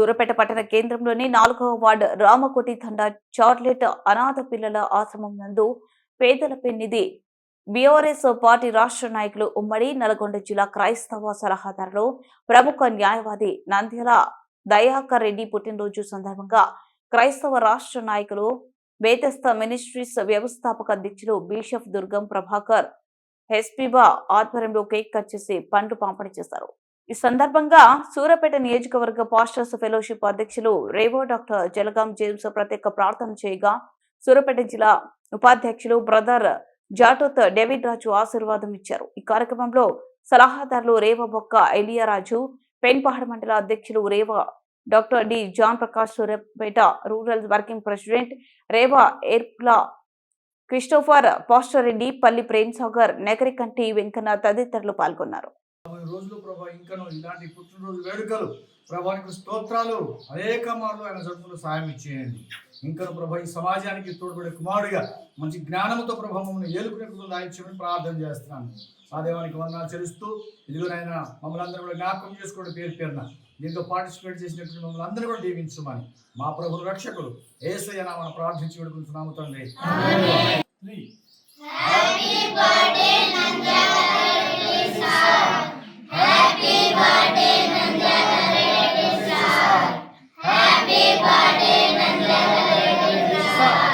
సూరపేట పట్టణ కేంద్రంలోని నాలుగవ వార్డు రామకోటి తండా చార్లెట్ అనాథ పిల్లల ఆశ్రమం నందు పేదలపై నిధి. బీఆర్ఎస్ పార్టీ రాష్ట్ర నాయకులు ఉమ్మడి నల్గొండ జిల్లా క్రైస్తవ సలహాదారులు ప్రముఖ న్యాయవాది నంద్యాల దయాకర్ రెడ్డి పుట్టినరోజు సందర్భంగా క్రైస్తవ రాష్ట్ర నాయకులు బేతస్త మినిస్ట్రీస్ వ్యవస్థాపక అధ్యక్షులు బిషప్ దుర్గం ప్రభాకర్ హెస్పిబా ఆధ్వర్యంలో కేక్ కట్ చేసి పండ్లు పంపిణీ చేశారు. ఈ సందర్భంగా సూరపేట నియోజకవర్గ పాస్టర్స్ ఫెలోషిప్ అధ్యక్షులు రేవో డాక్టర్ జలగాం జేమ్స్ ప్రత్యేక ప్రార్థన చేయగా సూరపేట జిల్లా ఉపాధ్యక్షులు బ్రదర్ జాటోత్ డేవిడ్ రాజు ఆశీర్వాదం ఇచ్చారు. ఈ కార్యక్రమంలో సలహాదారులు రేవ బొక్క ఎలియారాజు పెన్పహాడ్ మండల అధ్యక్షులు Reva doctor D John Prakash Suryapet rural working president Reva ఎర్ప్లా Christopher pastor Reddy పల్లి ప్రేమ్ సాగర్ నెగరికంటి వెంకన్న తదితరులు పాల్గొన్నారు. ఈ రోజులు ప్రభా ఇంకను ఇలాంటి పుట్టినరోజు వేడుకలు. ప్రభానికి స్తోత్రాలు. అనేక మార్లు ఆయన జరుపులు సాయం ఇచ్చేయండి. ఇంకను ప్రభా ఈ సమాజానికి తోడ్పడే కుమారుడిగా మంచి జ్ఞానంతో ప్రభా మమ్మల్ని ఏలుకునే దాయిచ్చమని ప్రార్థన చేస్తున్నాను. ఆ దేవానికి వందనాలు చెల్లిస్తూ ఇదిగోనైనా మమ్మల్ని అందరూ కూడా జ్ఞాపకం చేసుకోవడం పేరు పేరున. దీంతో పార్టిసిపేట్ చేసినటువంటి మమ్మల్ని అందరూ కూడా దీవించమని మా ప్రభు రక్షకుడు ఏసయ్య నామన ప్రార్థించి వేడుకుంటున్నాము తండ్రి.